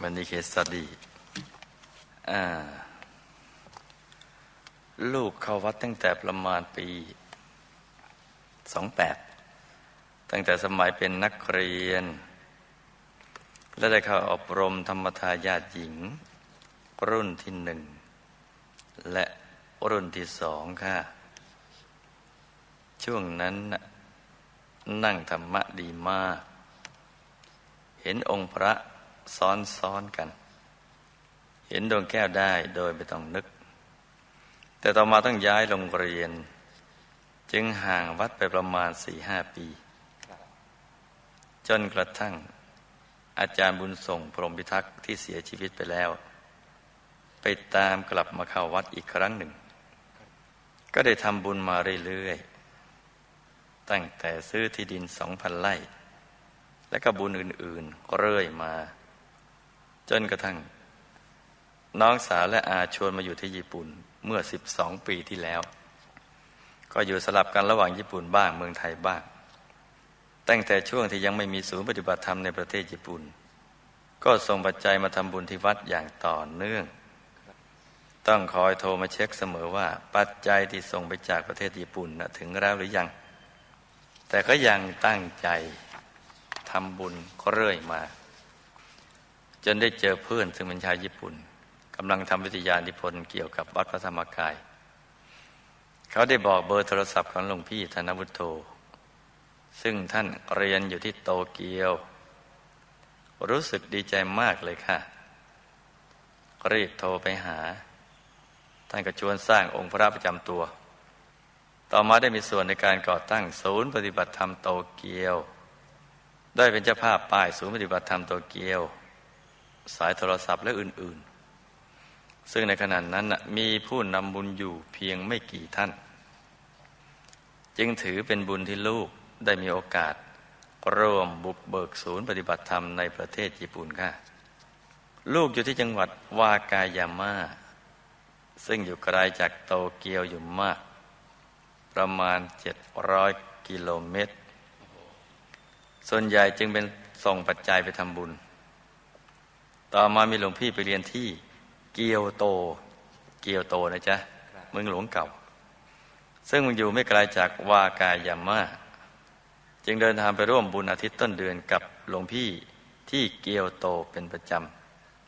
มันนีเคสตดีลูกเข้าวัดตั้งแต่ประมาณปีสองแปดตั้งแต่สมัยเป็นนักเรียน และได้เข้าอบรมธรรมทายาทหญิง รุ่นที่หนึ่ง และรุ่นที่สองค่ะ ช่วงนั้นนั่งธรรมะดีมาก เห็นองค์พระ ซ้อนซ้อนกัน เห็นดวงแก้วได้โดยไม่ต้องนึก แต่ต่อมาต้องย้ายโรงเรียน จึงห่างวัดไปประมาณสี่ห้าปี จนกระทั่ง อาจารย์บุญส่งพรหมพิทักษ์ที่เสียชีวิตไปแล้ว ไปตามกลับมาเข้าวัดอีกครั้งหนึ่ง ก็ได้ทำบุญมาเรื่อยๆตั้งแต่ซื้อที่ดินสองพันไร่และก็บุญอื่น ๆ เรื่อยมา จนกระทั่ง น้องสาวและอาชวนมาอยู่ที่ญี่ปุ่นเมื่อ 12 ปีที่แล้ว ก็อยู่สลับกันระหว่างญี่ปุ่นบ้างเมืองไทยบ้าง ตั้งแต่ช่วงที่ยังไม่มีศูนย์ปฏิบัติธรรมในประเทศญี่ปุ่น ก็ส่งปัจจัยมาทำบุญที่วัดอย่างต่อเนื่อง ต้องคอยโทรมาเช็คเสมอว่า ปัจจัยที่ส่งไปจากประเทศญี่ปุ่นนะถึงแล้วหรือยัง แต่ก็ยังตั้งใจทำบุญเรื่อยมา จนได้เจอเพื่อนซึ่งเป็นชาวญี่ปุ่นกำลังทำวิทยานิพนธ์เกี่ยวกับวัดพระธรรมกาย เขาได้บอกเบอร์โทรศัพท์ของหลวงพี่ธนวุฒโธซึ่งท่านเรียนอยู่ที่โตเกียว รู้สึกดีใจมากเลยค่ะ รีบโทรไปหา ท่านก็ชวนสร้างองค์พระประจำตัว ต่อมาได้มีส่วนในการก่อตั้งศูนย์ปฏิบัติธรรมโตเกียว ได้เป็นเจ้าภาพป้ายศูนย์ปฏิบัติธรรมโตเกียว สายโทรศัพท์และอื่น ๆ ซึ่งในขณะนั้นมีผู้นำบุญอยู่เพียงไม่กี่ท่าน จึงถือเป็นบุญที่ลูกได้มีโอกาส ร่วมบุกเบิกศูนย์ปฏิบัติธรรมในประเทศญี่ปุ่นค่ะ ลูกอยู่ที่จังหวัดวากายาม่าซึ่งอยู่ไกลาจากโตเกียวอยู่มาก ประมาณ 700 กิโลเมตร ส่วนใหญ่จึงเป็นส่งปัจจัยไปทำบุญ ต่อมามีหลวงพี่ไปเรียนที่เกียวโต เกียวโตนะจ๊ะเมืองหลวงเก่า ซึ่งมันอยู่ไม่ไกลาจากวากายาม่าจึงเดินทางไปร่วมบุญอาทิตย์ต้นเดือนกับหลวงพี่ที่เกียวโตเป็นประจ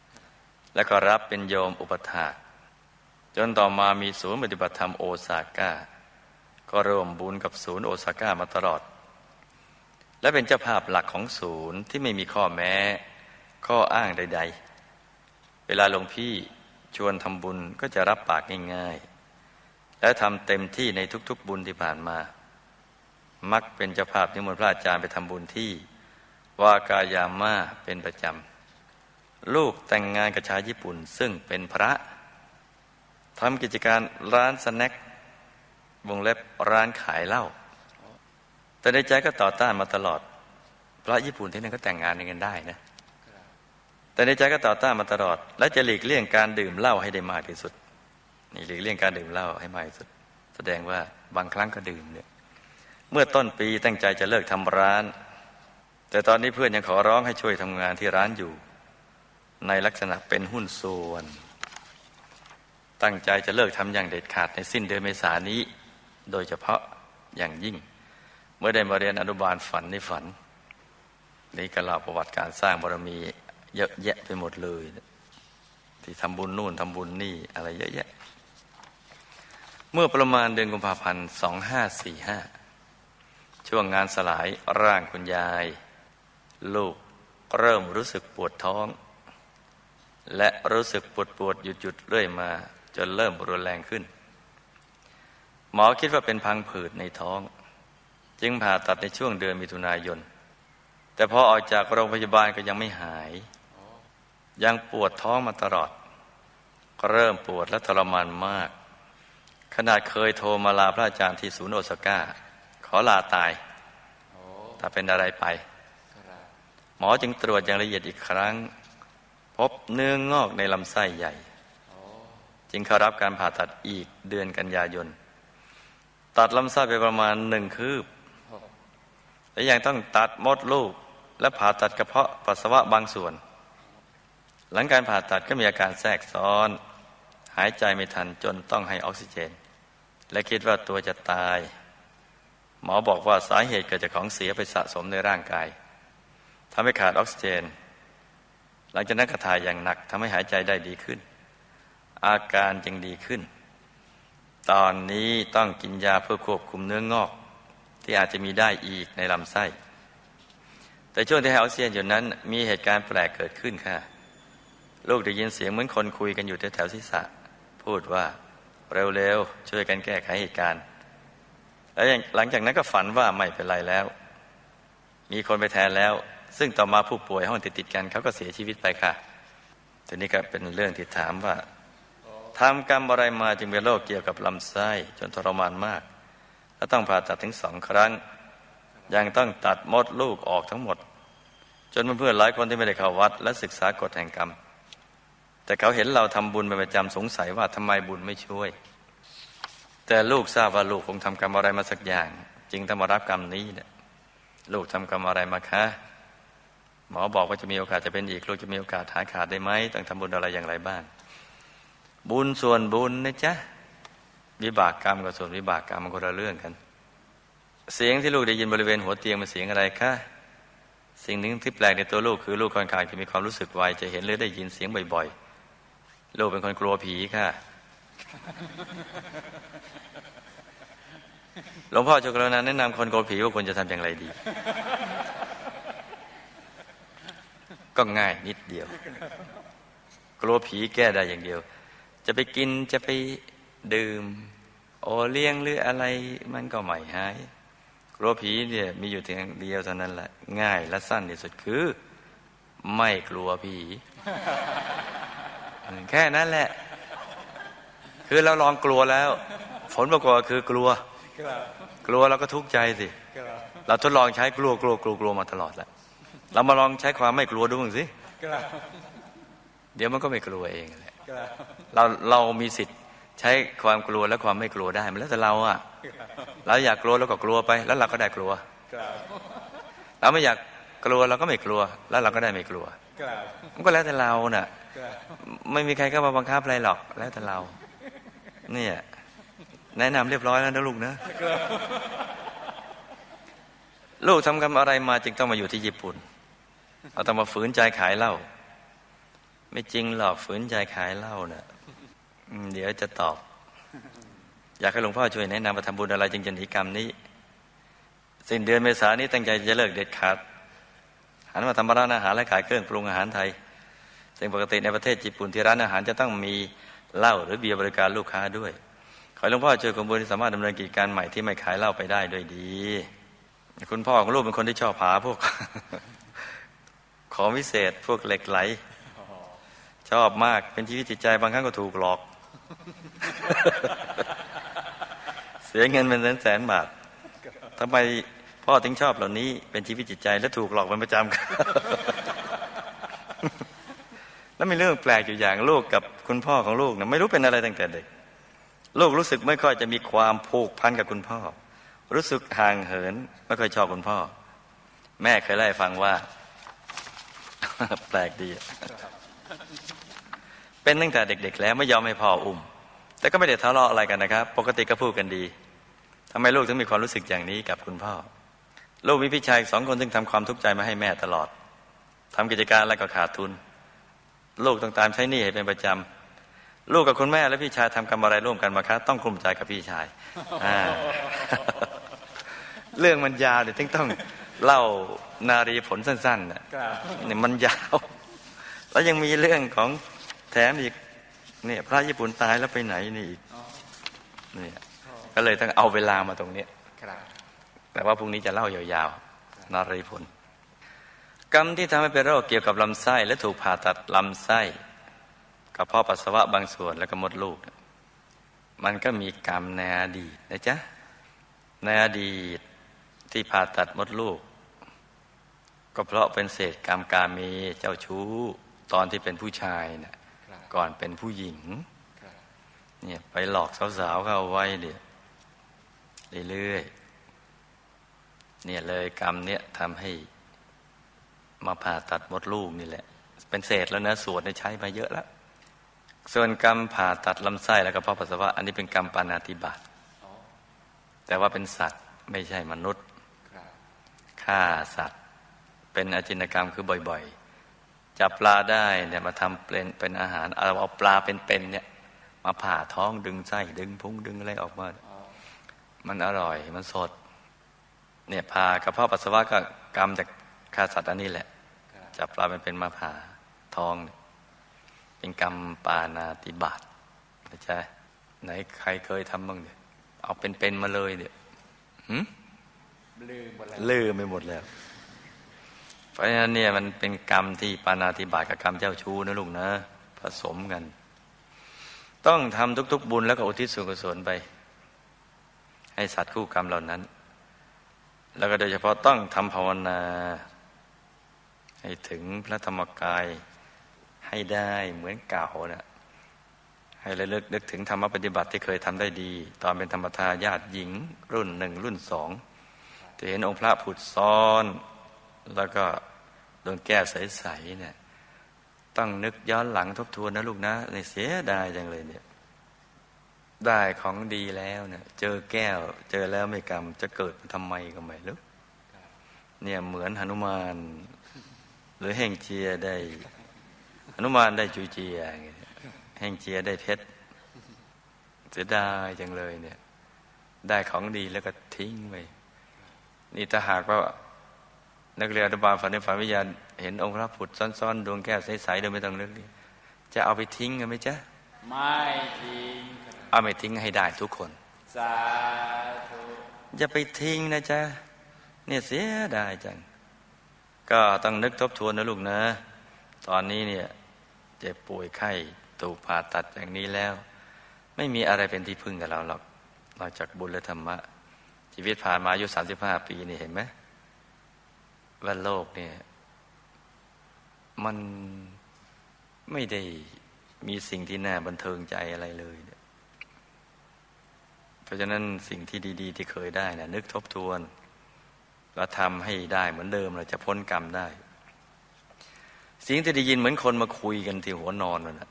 ำ และก็รับเป็นโยมอุปถากจนต่อมามีศูนย์ปฏิบัติธรรมโอซาก้า ก็ร่วมบุญกับศูนย์โอซาก้ามาตลอด และเป็นเจ้าภาพหลักของศูนย์ที่ไม่มีข้อแม้ ข้ออ้างใด ๆ เวลาหลวงพี่ชวนทำบุญก็จะรับปากง่ายๆ และทำเต็มที่ในทุกๆบุญที่ผ่านมา มักเป็นเจ้าภาพนิมนต์พระอาจารย์ไปทำบุญที่ วากายาม่าเป็นประจำ ลูกแต่งงานกับชายญี่ปุ่นซึ่งเป็นพระทำกิจการร้านสแน็ควงเล็บร้านขายเหล้าแต่ในใจก็ต่อต้านมาตลอด พระญี่ปุ่นที่นั่นก็แต่งงานกันได้นะ แต่ในใจก็ต่อต้านมาตลอด และจะหลีกเลี่ยงการดื่มเหล้าให้ได้มากที่สุด นี่หลีกเลี่ยงการดื่มเหล้าให้มากที่สุด แสดงว่าบางครั้งก็ดื่มเนี่ยเมื่อต้นปีตั้งใจจะเลิกทำร้าน แต่ตอนนี้เพื่อนยังขอร้องให้ช่วยทำงานที่ร้านอยู่ ในลักษณะเป็นหุ้นส่วน ตั้งใจจะเลิกทำอย่างเด็ดขาดในสิ้นเดือนเมษายนนี้ โดยเฉพาะอย่างยิ่ง เมื่อได้มาเรียนอนุบาลฝันในฝัน นี่ก็เล่าประวัติการสร้างบารมี เยอะแยะไปหมดเลย ที่ทำบุญนู่นทำบุญนี่อะไรเยอะแยะ เมื่อประมาณเดือนกุมภาพันธ์สองห้าสี่ห้าช่วงงานสลายร่างคุณยาย ลูกเริ่มรู้สึกปวดท้อง และรู้สึกปวดปวดหยุดหยุดเรื่อยมา จนเริ่มรุนแรงขึ้น หมอคิดว่าเป็นพังผืดในท้อง จึงผ่าตัดในช่วงเดือนมิถุนายน แต่พอออกจากโรงพยาบาลก็ยังไม่หาย ยังปวดท้องมาตลอด เริ่มปวดและทรมานมาก ขนาดเคยโทรมาลาพระอาจารย์ที่ศูนย์โอซาก้า ขอลาตาย ถ้าเป็นอะไรไป หมอจึงตรวจอย่างละเอียดอีกครั้ง พบเนื้องงอกในลำไส้ใหญ่ จึงเข้ารับการผ่าตัดอีกเดือนกันยายน ตัดลำไส้ไปประมาณหนึ่งคืบ และยังต้องตัดมดลูกและผ่าตัดกระเพาะปัสสาวะบางส่วน หลังการผ่าตัดก็มีอาการแทรกซ้อน หายใจไม่ทันจนต้องให้ออกซิเจน และคิดว่าตัวจะตาย หมอบอกว่าสาเหตุเกิดจากของเสียไปสะสมในร่างกายทำให้ขาดออกซิเจน หลังจากนั้นก็ถ่ายอย่างหนักทำให้หายใจได้ดีขึ้น อาการจึงดีขึ้น ตอนนี้ต้องกินยาเพื่อควบคุมเนื้องอก ที่อาจจะมีได้อีกในลำไส้ แต่ช่วงที่ให้ออกซิเจนอยู่นั้น มีเหตุการณ์แปลกเกิดขึ้นค่ะ ลูกได้ยินเสียงเหมือนคนคุยกันอยู่แถวๆศีรษะ พูดว่าเร็วๆ ช่วยกันแก้ไขเหตุการณ์ แล้วหลังจากนั้นก็ฝันว่าไม่เป็นไรแล้ว มีคนไปแทนแล้ว ซึ่งต่อมาผู้ป่วยห้องติดๆกันเขาก็เสียชีวิตไปค่ะทีนี้ก็เป็นเรื่องที่ถามว่าทำกรรมอะไรมาจึงเป็นโรคเกี่ยวกับลำไส้จนทรมานมาก และต้องผ่าตัดถึงสองครั้ง ยังต้องตัดมดลูกออกทั้งหมด จนเพื่อนๆหลายคนที่ไม่ได้เข้าวัด และศึกษากฎแห่งกรรม แต่เขาเห็นเราทำบุญเป็นประจำสงสัยว่าทำไมบุญไม่ช่วย แต่ลูกทราบว่าลูกคงทำกรรมอะไรมาสักอย่าง จึงต้องมารับกรรมนี้เนี่ยลูกทำกรรมอะไรมาคะหมอบอกว่าจะมีโอกาสจะเป็นอีกลูกจะมีโอกาสหายขาดได้ไหมต้องทำบุญอะไรอย่างไรบ้าง บุญส่วนบุญนะจ๊ะวิบากกรรมกับส่วนวิบากกรรมมันคนละเรื่องกัน เสียงที่ลูกได้ยินบริเวณหัวเตียงมันเสียงอะไรคะสิ่งหนึ่งที่แปลกในตัวลูกคือลูกค่อนข้างจะมีความรู้สึกไวจะเห็นหรือได้ยินเสียงบ่อยๆ ลูกเป็นคนกลัวผีค่ะ หลวงพ่อจุกรนันแนะนำคนกลัวผีว่าควรจะทำอย่างไรดี ก็ง่ายนิดเดียว กลัวผีแก้ได้อย่างเดียว จะไปกินจะไปดื่ม โอเลี้ยงหรืออะไรมันก็ไม่หายกลัวผีเนี่ยมีอยู่เพียงเดียวเท่านั้นแหละง่ายและสั้นที่สุดคือ ไม่กลัวผี แค่นั้นแหละ คือเราลองกลัวแล้ว ผลปรากฏคือกลัว กลัวเราก็ทุกข์ใจสิ เราทดลองใช้กลัวกลัวกลัวกลัวมาตลอดแล้ว เรามาลองใช้ความไม่กลัวดูบ้างสิเดี๋ยวมันก็ไม่กลัวเองแหละเราเรามีสิทธิ์ใช้ความกลัวและความไม่กลัวได้มันแล้วแต่เราอะเราอยากกลัวเราก็กลัวไป แล้วเราก็ได้กลัวเราไม่อยาก กลัวเราก็ไม่กลัว แล้วเราก็ได้ไม่กลัวมันก็แล้วแต่เราน่ะไม่มีใครก็มาบังคับอะไรหรอก แล้วแต่เรา เนี่ยแนะนำเรียบร้อยแล้วนะลูกนะลูกทำกรรมอะไรมาจึงต้องมาอยู่ที่ญี่ปุ่น เอาต้องมาฝืนใจขายเหล้าไม่จริงหรอกฝืนใจขายเหล้าเนะ่ะอืมเดี๋ยวจะตอบ อยากให้หลวงพ่อช่วยแนะนำมาทำบุญอะไรจึงจะหนีกรรมนี้ สิ้นเดือนเมษายนนี้ตั้งใจจะเลิกเด็ดขาด หันมาทำร้านอาหารและขายเครื่องปรุงอาหารไทย ซึ่งปกติในประเทศญี่ปุ่นที่ร้านอาหารจะต้องมีเหล้าหรือเบียร์บริการลูกค้าด้วย ขอหลวงพ่อช่วยกรมบุญที่สามารถดำเนินกิจการใหม่ที่ไม่ขายเหล้าไปได้ด้วยดี คุณพ่อของลูกเป็นคนที่ชอบหาพวก ของวิเศษพวกเหล็กไหล ชอบมากเป็นชีวิตจิตใจบางครั้งก็ถูกหลอก เสียเงินเป็นแสนแสนบาททำไม พ่อถึงชอบเหล่านี้เป็นชีวิตจิตใจและถูกหลอกเป็นประจำครับแล้วมีเรื่องแปลกอยู่อย่างลูกกับคุณพ่อของลูกนะไม่รู้เป็นอะไรตั้งแต่เด็ก ลูกรู้สึกไม่ค่อยจะมีความผูกพันกับคุณพ่อ รู้สึกห่างเหิน ไม่ค่อยชอบคุณพ่อ แม่เคยเล่าให้ฟังว่า แปลกดี เป็นตั้งแต่เด็ก ๆ แล้วไม่ยอมให้พ่ออุ้ม แต่ก็ไม่ได้ทะเลาะอะไรกันนะครับ ปกติก็พูดกันดีทำไมลูกถึงมีความรู้สึกอย่างนี้กับคุณพ่อ ลูกมีพี่ชายสองคนซึ่งทำความทุกข์ใจมาให้แม่ตลอดทำกิจการแล้วก็ขาดทุน ลูกต้องตามใช้หนี้ให้เป็นประจำลูกกับคุณแม่และพี่ชายทำกรรมอะไรร่วมกันมาคะต้องกลุ่มใจกับพี่ชายเรื่องมันยาวเดี๋ยวต้องต้องเล่านารีผลสั้นๆเนี่ยมันยาว แล้วยังมีเรื่องของแถมอีกเนี่ยพระญี่ปุ่นตายแล้วไปไหนนี่อีกเนี่ยก็เลยต้องเอาเวลามาตรงเนี้ย แต่ว่าพรุ่งนี้จะเล่ายาวๆนารีผลกรรมที่ทำให้เป็นโรคเกี่ยวกับลำไส้ และถูกผ่าตัดลำไส้กระเพาะปัสสาวะบางส่วนแล้วก็มดลูก มันก็มีกรรมในอดีตนะจ๊ะในอดีตที่ผ่าตัดมดลูก ก็เพราะเป็นเศษกรรมกาเมเจ้าชู้ตอนที่เป็นผู้ชายนะ่ะก่อนเป็นผู้หญิงเนี่ยไปหลอกสาวๆเข้าไว้เดี๋ยวเรื่อยๆ เนี่ยเลยกรรมเนี่ยทำให้มาผ่าตัดมดลูกนี่แหละ เป็นเศษแล้วนะสวดใช้มาเยอะแล้ว ส่วนกรรมผ่าตัดลำไส้และกระเพาะปัสสาวะ อันนี้เป็นกรรมปานาติบาตแต่ว่าเป็นสัตว์ไม่ใช่มนุษย์ฆ่าสัตว์ เป็นอาจินกรรมคือบ่อยๆ จับปลาได้เนี่ยมาทำเป็นเป็นอาหารเอาเอาปลาเป็นๆเนี่ย มาผ่าท้องดึงไส้ดึงพุงดึงอะไรออกมา มันอร่อยมันสด เนี่ยผ่ากระเพาะปัสสาวะก็กรรมจากฆ่าสัตว์อันนี้แหละครับจับปลาเป็นเป็นมาผ่าท้องเนี่ยเป็นกรรมปานาติบาตนะจ๊ะไหนใครเคยทำบ้างเนี่ยเอาเป็นๆมาเลยเนี่ยหืมลืมหมดแล้วลืมไปหมดแล้ว เพราะฉะนั้นเนี่ยมันเป็นกรรมที่ปานาติบาตกับกรรมเจ้าชู้นะลูกนะ ผสมกัน ต้องทำทุก ๆ บุญแล้วก็อุทิศส่วนกุศลไป ให้สัตว์คู่กรรมเหล่านั้น แล้วก็โดยเฉพาะต้องทำภาวนา ให้ถึงพระธรรมกายให้ได้เหมือนเก่านะให้ระลึกนึกถึงธรรมปฏิบัติที่เคยทำได้ดี ตอนเป็นธรรมทายาทหญิงรุ่นหนึ่งรุ่นสองจะเห็นองค์พระผุดซ้อน แล้วก็โดนแก้วใสๆเนี่ยต้องนึกย้อนหลังทบทวนนะลูกนะในเสียดายจังเลยเนี่ย ได้ของดีแล้วเนี่ย เจอแก้ว เจอแล้วไม่กรรม จะเกิดมาทำไมก็ไม่รู้เนี่ยเหมือนหนุมาน หรือแห่งเจียได้หนุมานได้จูเจียแห่งเจียได้เพชรเสียดายจังเลยเนี่ย ได้ของดีแล้วก็ทิ้งไปนี่ถ้าหากว่า นักเรียนอนุบาลฝันในฝันวิญญาณเห็นองค์พระผุดซ่อนๆ ดวงแก้วใสๆโดยไม่ต้องเนี่ยจะเอาไปทิ้งกันไหมจ๊ะ ไม่ทิ้ง เอาไปทิ้งให้ได้ทุกคนสาธุอย่าไปทิ้งนะจ๊ะเนี่ยเสียดายจัง ก็ต้องนึกทบทวนนะลูกนะ ตอนนี้เนี่ยเจ็บป่วยไข้ถูกผ่าตัดอย่างนี้แล้ว ไม่มีอะไรเป็นที่พึ่งกับเราหรอกนอกจากบุญและธรรมะ ชีวิตผ่านมาอายุสามสิบห้าปีนี่เห็นไหมว่าโลกเนี่ย มันไม่ได้มีสิ่งที่น่าบันเทิงใจอะไรเลย เพราะฉะนั้นสิ่งที่ดี ๆ ที่เคยได้นะนึกทบทวนแล้วทำให้ได้เหมือนเดิมเราจะพ้นกรรมได้ สิ่งที่ได้ยินเหมือนคนมาคุยกันที่หัวนอนนั่นนะ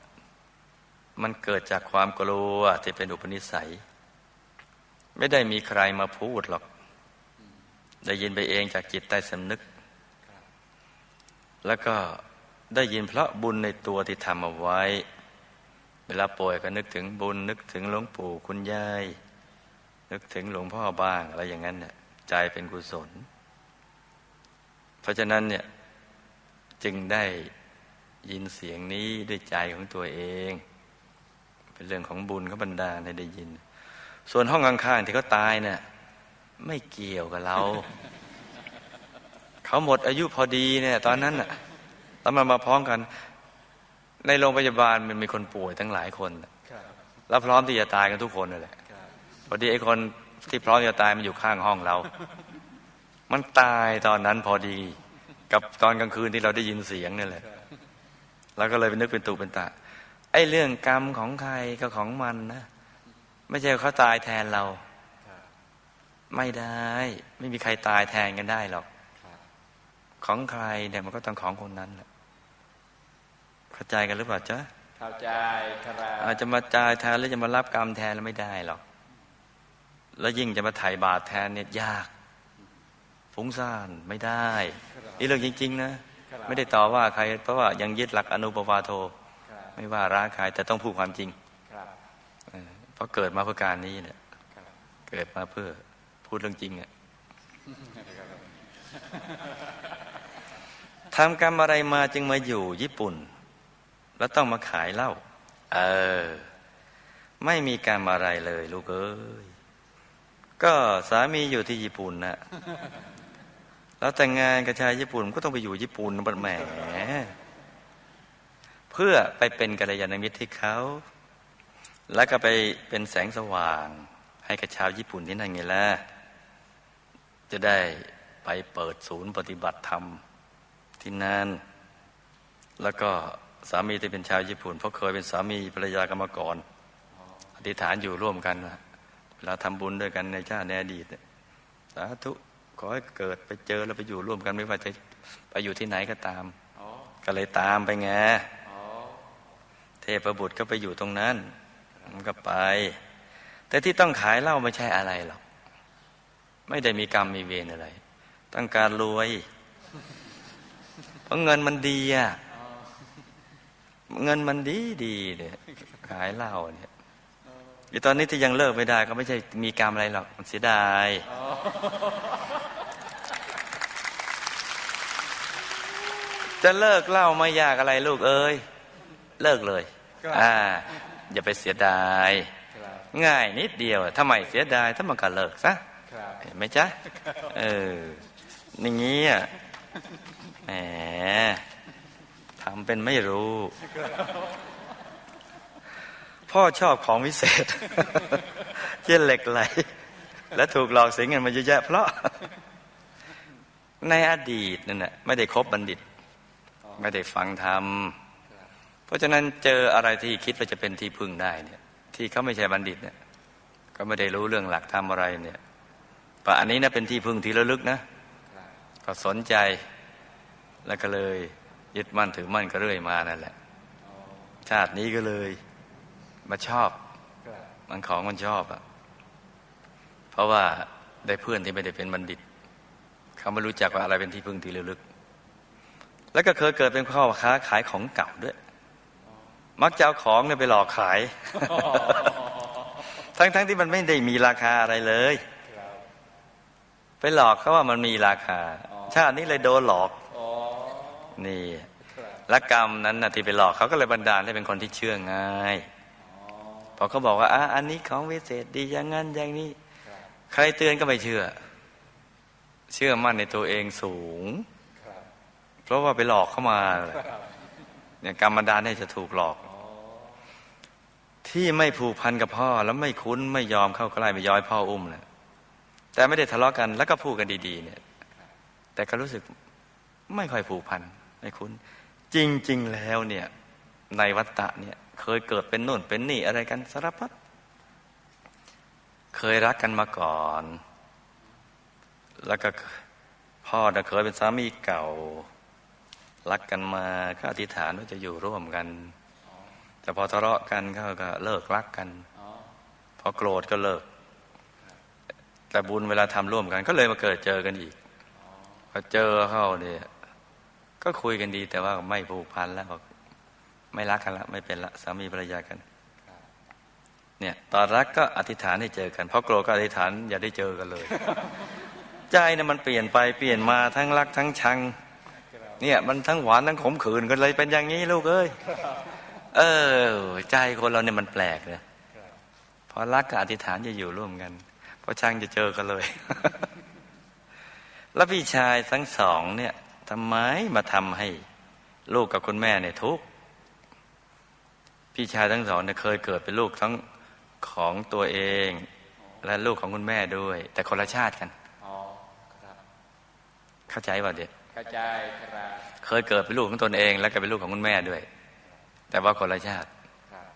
มันเกิดจากความกลัวที่เป็นอุปนิสัย ไม่ได้มีใครมาพูดหรอก ได้ยินไปเองจากจิตใต้สำนึก แล้วก็ได้ยินเพราะบุญในตัวที่ทำเอาไว้ เวลาป่วยก็นึกถึงบุญนึกถึงหลวงปู่คุณยาย นึกถึงหลวงพ่อบ้างอะไรอย่างนั้นเนี่ยใจเป็นกุศล เพราะฉะนั้นเนี่ยจึงได้ยินเสียงนี้ด้วยใจของตัวเอง เป็นเรื่องของบุญเขาบรรดาให้ได้ยิน ส่วนห้องข้างๆที่เขาตายเนี่ยไม่เกี่ยวกับเรา เขาหมดอายุพอดีเนี่ย ตอนนั้นน่ะตอนมันมาพร้อมกัน ในโรงพยาบาลมันมีคนป่วยทั้งหลายคนน่ะครับแล้วพร้อมที่จะตายกันทุกคนนั่นแหละครับ พอดีไอ้คนที่พร้อมจะตายมันอยู่ข้างห้องเรา มันตายตอนนั้นพอดี กับตอนกลางคืนที่เราได้ยินเสียงนี่แหละแล้วก็เลยไปนึกเป็นตุเป็นตะ ไอ้เรื่องกรรมของใครก็ของมันนะไม่ใช่เขาตายแทนเราครับไม่ได้ ไม่มีใครตายแทนกันได้หรอกครับของใครเนี่ยมันก็ต้องของคนนั้นแหละเข้าใจกันหรือเปล่าจ๊ะเข้าใจครับอาจจะมาจ่ายแทนหรือจะมารับกรรมแทนแล้วไม่ได้หรอก แล้วยิ่งจะมาไถ่บาปแทนเนี่ยยากฟุ้งซ่านไม่ได้ นี่เรื่องจริง ๆ นะ ไม่ได้ต่อว่าใคร เพราะว่ายังยึดหลักอนุปวาโทครับไม่ว่าร้ายใครแต่ต้องพูดความจริงครับเออเพราะเกิดมาเพื่อการนี้เนี่ยครับเกิดมาเพื่อพูดเรื่องจริงอะทำกรรมอะไรมาจึงมาอยู่ญี่ปุ่น แล้วต้องมาขายเหล้าเออ ไม่มีกรรมอะไรเลย ลูกเอ้ย ก็สามีอยู่ที่ญี่ปุ่นนะแล้วแต่งงานกับชายญี่ปุ่นก็ต้องไปอยู่ญี่ปุ่นบัดแหมเพื่อไปเป็นกัลยาณมิตรที่เขา แล้วก็ไปเป็นแสงสว่าง ให้กับชาวญี่ปุ่นที่นั่นไงล่ะจะได้ไปเปิดศูนย์ปฏิบัติธรรมที่นั่นแล้วก็สามีที่เป็นชาวญี่ปุ่นเพราะเคยเป็นสามีภรรยากันมาก่อนอธิษฐานอยู่ร่วมกันว่า เวลาทำบุญด้วยกันในชาติในอดีตสาธุขอให้เกิดไปเจอแล้วไปอยู่ร่วมกันไม่ว่าจะไปอยู่ที่ไหนก็ตามก็เลยตามไปไงเทพบุตรก็ไปอยู่ตรงนั้น มันก็ไป แต่ที่ต้องขายเหล้าไม่ใช่อะไรหรอก ไม่ได้มีกรรมมีเวรอะไร ต้องการรวย เพราะเงินมันดีอะเงินมันดีดีเนี่ยขายเหล้าเนี่ย อีตอนนี้ที่ยังเลิกไม่ได้ ก็ไม่ใช่มีกรรมอะไรหรอกมันเสียดายจะเลิกเหล้าไม่ยากอะไรลูกเอ้ยเลิกเลยครับอ่า อย่าไปเสียดายครับง่ายนิดเดียวทำไมเสียดายถ้ามันก็เลิกซะครับเห็นไหมจ๊ะเอออย่างนี้อะแหมทำเป็นไม่รู้ พ่อชอบของวิเศษเช่นเหล็กไหล และถูกหลอกเสียเงินมาเยอะแยะ เพราะ ในอดีตนั่นน่ะไม่ได้คบบัณฑิต ไม่ได้ฟังธรรม เพราะฉะนั้นเจออะไรที่คิดว่าจะเป็นที่พึ่งได้เนี่ย ที่เขาไม่ใช่บัณฑิตเนี่ย ก็ไม่ได้รู้เรื่องหลักธรรมอะไรเนี่ยป่ะอันนี้นะเป็นที่พึ่งที่ระลึกนะ ก็สนใจแล้วก็เลยยึดมั่นถือมั่นก็เรื่อยมานั่นแหละ ชาตินี้ก็เลย มาชอบครับมันของมันชอบอะเพราะว่าได้เพื่อนที่ไม่ได้เป็นบัณฑิต เขาไม่รู้จักว่าอะไรเป็นที่พึ่งที่ระลึก แล้วก็เคยเกิดเป็นข้อค้าขายของเก่าด้วย มักจะเอาของเนี่ยไปหลอกขาย ทั้งๆที่มันไม่ได้มีราคาอะไรเลยครับไปหลอกเขาว่ามันมีราคาอ๋อชาตินี้เลยโดนหลอกอ๋อนี่ครับและกรรมนั้นนะที่ไปหลอกเขาก็เลยบันดาลให้เป็นคนที่เชื่อง่ายอ๋อ พอเขาบอกว่าอะอันนี้ของวิเศษดีอย่างนั้นอย่างนี้ครับใครเตือนก็ไม่เชื่อ เชื่อมั่นในตัวเองสูงครับเพราะว่าไปหลอกเข้ามาครับเนี่ยกรรมบันดาลให้จะถูกหลอกอ๋อที่ไม่ผูกพันกับพ่อแล้วไม่คุ้นไม่ยอมเข้าใกล้ไม่ย้อยพ่ออุ้มนะแต่ไม่ได้ทะเลาะกันแล้วก็พูดกันดี ๆ เนี่ย แต่ก็รู้สึกไม่ค่อยผูกพันไม่คุ้น จริง ๆ แล้วเนี่ย ในวัฏฏะเนี่ยเค ยเกิดเป็นนู่นเป็นนี่อะไรกันสารพัดเคยรักกันมาก่อน แล้วก็พ่อน่ะเคยเป็นสามีเก่า รักกันมาก็อธิษฐานว่าจะอยู่ร่วมกัน แต่พอทะเลาะกันเขาก็เลิกรักกันพอโกรธก็เลิก แต่บุญเวลาทำร่วมกัน ก็เลยมาเกิดเจอกันอีกพอเจอเข้าเนี่ยก็คุยกันดีแต่ว่าไม่ผูกพันแล้ว ไม่รักกันละไม่เป็นละสามีภรรยากันเนี่ยตอนรักก็อธิษฐานให้เจอกันพอโกรธก็อธิษฐานอย่าได้เจอกันเลย ใจเนี่ยมันเปลี่ยนไปเปลี่ยนมาทั้งรักทั้งชัง เนี่ยมันทั้งหวานทั้งขมขื่นกันเลยเป็นอย่างนี้ลูกเอ้ยเออ ใจคนเราเนี่ยมันแปลกเลยพอรักกับอธิษฐานจะอยู่ร่วมกันพอชังจะเจอกันเลย แล้วพี่ชายทั้งสองเนี่ยทำไมมาทำให้ลูกกับคุณแม่เนี่ยทุกข์ พี่ชายทั้งสองเนี่ยเคยเกิดเป็นลูกทั้งของตัวเอง และลูกของคุณแม่ด้วย แต่คนละชาติกันอ๋อครับเข้าใจป่ะเด็กเข้าใจครับเคยเกิดเป็นลูกของตนเอง แล้วก็เป็นลูกของคุณแม่ด้วย แต่ว่าคนละชาติครับ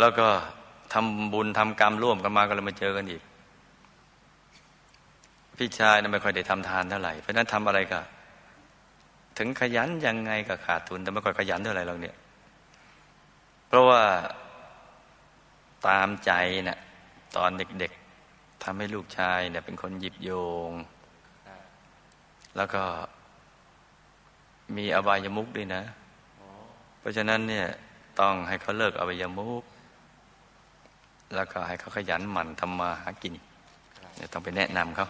แล้วก็ทำบุญทำกรรมร่วมกันมาก็เลยมาเจอกันอีก พี่ชายนะไม่ค่อยได้ทำทานเท่าไหร่เพราะฉะนั้นทำอะไรก็ ถึงขยันยังไงก็ขาดทุนแต่ไม่ค่อยขยันเท่าไหร่หรอกเนี่ย เพราะว่าตามใจเนะ่ะตอนเด็กๆทำให้ลูกชายเนี่ยเป็นคนหยิบโยง แล้วก็มีอบายมุกด้วยนะ เพราะฉะนั้นเนี่ยต้องให้เขาเลิกอบายมุก แล้วก็ให้เขาขยันหมั่นทำมาหากินเนี่ยต้องไปแนะนำเขา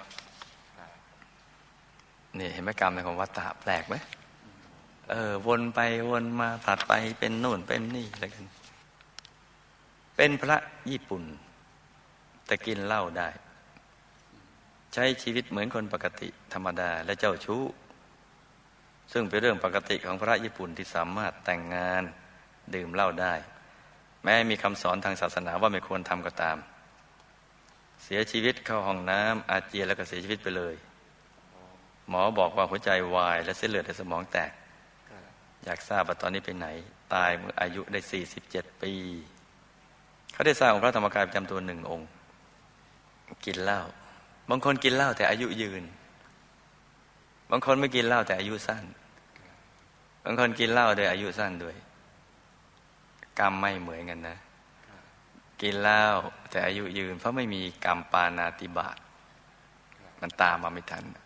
นี่เห็นไหมกรรมในของวัฏฏะแปลกไหม เออวนไปวนมาผลัดไปเป็นโน่นเป็นนี่อะไรกัน เป็นพระญี่ปุ่น แต่กินเหล้าได้ ใช้ชีวิตเหมือนคนปกติธรรมดาและเจ้าชู้ ซึ่งเป็นเรื่องปกติของพระญี่ปุ่นที่สามารถแต่งงานดื่มเหล้าได้ แม้มีคำสอนทางศาสนาว่าไม่ควรทำก็ตาม เสียชีวิตเข้าห้องน้ำอาเจียนแล้วก็เสียชีวิตไปเลย หมอบอกว่าหัวใจวาย และเส้นเลือดในสมองแตก อยากทราบว่าตอนนี้ไปไหน ตายเมื่ออายุได้ 47 ปี เขาได้สร้างองค์พระธรรมกายประจำตัวหนึ่งองค์ กินเหล้าบางคนกินเหล้าแต่อายุยืน บางคนไม่กินเหล้าแต่อายุสั้น บางคนกินเหล้าโดยอายุสั้นด้วย กรรมไม่เหมือนกันนะ กินเหล้าแต่อายุยืน เพราะไม่มีกรรมปานาติบาตมันตามมาไม่ทันเพ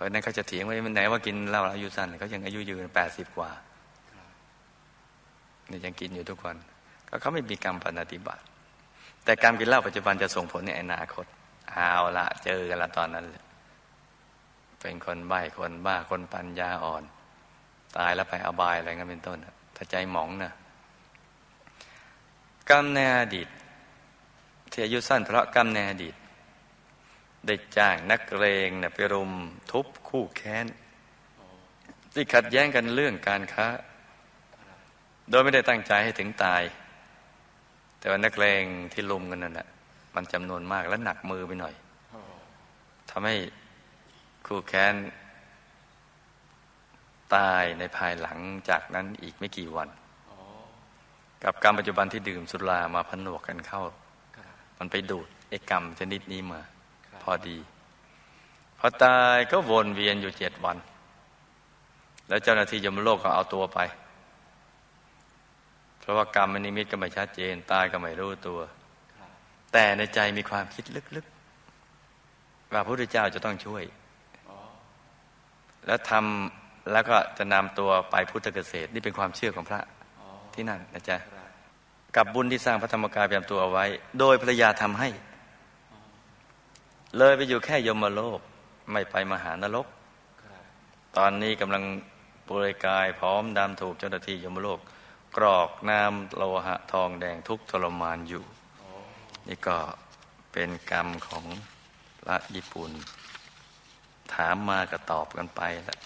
ราะนั้นเขาจะเถียงว่ามันไหนว่ากินเหล้าแล้วอายุสั้นเขายังอายุยืนแปดสิบกว่าเนี่ยยังกินอยู่ทุกคนก็เขาไม่มีกรรมปานาติบาตแต่การกินเหล้าปัจจุบันจะส่งผลในอนาคตเอาละเจอกันละตอนนั้นเลยเป็นคนใบ้คนบ้าคนปัญญาอ่อน ตายแล้วไปอบายอะไรเงี้ยเป็นต้นถ้าใจหมองนะกรรมในอดีตที่อายุสั้นเพราะกรรมในอดีต ได้จ้างนักเรงนี่ไปรุมทุบคู่แค้น ที่ขัดแย้งกันเรื่องการค้า โดยไม่ได้ตั้งใจให้ถึงตาย แต่ว่านักเลงที่ลุมกันนั่นแหละมันจำนวนมากและหนักมือไปหน่อยทำให้คู่แค้น ตายในภายหลังจากนั้นอีกไม่กี่วัน กับกรรมปัจจุบันที่ดื่มสุรามาผนวกกันเข้า มันไปดูดไอ้กรรมชนิดนี้มา พอดี พอตายก็วนเวียนอยู่เจ็ดวัน แล้วเจ้าหน้าที่ยมโลกก็เอาตัวไป เพราะว่ากรรมนิมิตก็ไม่ชัดเจน ตายก็ไม่รู้ตัว แต่ในใจมีความคิดลึกๆ ว่าพระพุทธเจ้าจะต้องช่วย แล้วทำแล้วก็จะนำตัวไปพุทธเกษตรนี่เป็นความเชื่อของพระที่นั่นนะจ๊ะกับบุญที่สร้างพระธรรมกายเตรียมตัวเอาไว้ โดยภรรยาทำให้ เลยไปอยู่แค่ยมโลก ไม่ไปมหานรก ตอนนี้กำลังปลือยกายพร้อมดำถูกเจ้าหน้าที่ยมโลก กรอกน้ำโลหะทองแดงทุกทรมานอยู่ นี่ก็เป็นกรรมของพระญี่ปุ่น ถามมาก็ตอบกันไปแล้ว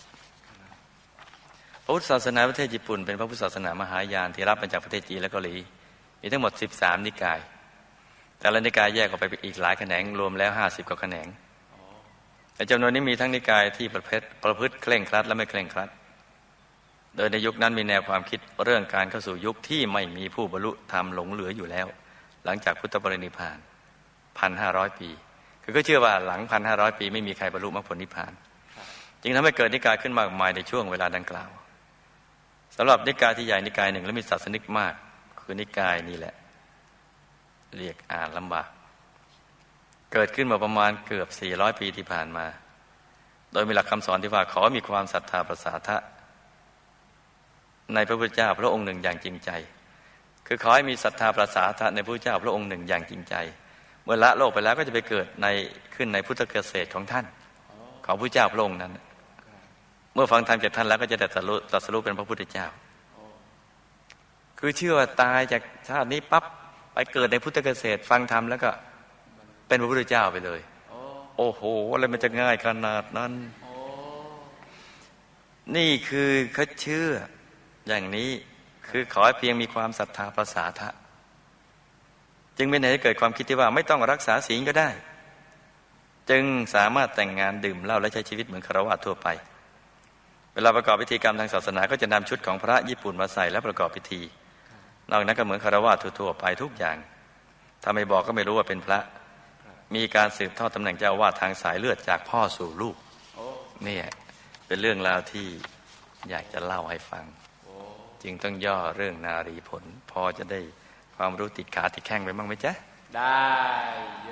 พระพุทธศาสนาประเทศญี่ปุ่นเป็นพระพุทธศาสนามหายานที่รับมาจากประเทศจีนและเกาหลีมีทั้งหมด 13 นิกาย แต่ละนิกายแยกออกไปอีกหลายแขนงรวมแล้ว50กว่าแขนงแต่จำนวนนี้มีทั้งนิกายที่ประพฤติประพฤติเคร่งครัดและไม่เคร่งครัด โดยในยุคนั้นมีแนวความคิดเรื่องการเข้าสู่ยุคที่ไม่มีผู้บรรลุธรรมหลงเหลืออยู่แล้ว หลังจากพุทธปรินิพานพันห้าร้อยปี คือก็เชื่อว่าหลังพันห้าร้อยปี ไม่มีใครบรรลุมรรคผลนิพพาน จึงทำให้เกิดนิกายขึ้นมากมายในช่วงเวลาดังกล่าวสำหรับนิกายที่ใหญ่นิกายหนึ่งและมีศาสนิกมาก คือนิกายนี่แหละ เรียกอ่านลำบาก เกิดขึ้นมาประมาณเกือบ 400 ปีที่ผ่านมา โดยมีหลักคำสอนที่ว่าขอมีความศรัทธาประสาทะ ในพระพุทธเจ้าพระองค์หนึ่งอย่างจริงใจ คือขอให้มีศรัทธาประสาทะในพระพุทธเจ้าพระองค์หนึ่งอย่างจริงใจ เมื่อละโลกไปแล้วก็จะไปเกิดในขึ้นในพุทธเกษตรของท่าน ของพระเจ้าพระองค์นั้น เมื่อฟังธรรมจากท่านแล้วก็จะได้ตรัสรู้เป็นพระพุทธเจ้า คือเชื่อว่าตายจากชาตินี้ปั๊บ ไปเกิดในพุทธเกษตรฟังธรรมแล้วก็ เป็นพระพุทธเจ้าไปเลย โอ้โอ้โหอะไรมันจะง่ายขนาดนั้นโอ้นี่คือเขาเชื่ออย่างนี้คือขอให้เพียงมีความศรัทธาประสาทะจึงเป็นเหตุให้เกิดความคิดที่ว่า ไม่ต้องรักษาศีลก็ได้ จึงสามารถแต่งงานดื่มเหล้าและใช้ชีวิตเหมือนคารวะทั่วไป เวลาประกอบพิธีกรรมทางศาสนาก็จะนำชุดของพระญี่ปุ่นมาใส่และประกอบพิธี นอกนั้นก็เหมือนคารวะทั่วๆไปทุกอย่างถ้าไม่บอกก็ไม่รู้ว่าเป็นพระ มีการสืบทอดตำแหน่งเจ้าอาวาสทางสายเลือดจากพ่อสู่ลูกนี่เป็นเรื่องราวที่อยากจะเล่าให้ฟัง จึงต้องย่อเรื่องนารีผล พอจะได้ความรู้ติดขาติดแข้งไปบ้างไหมจ๊ะ ได้เย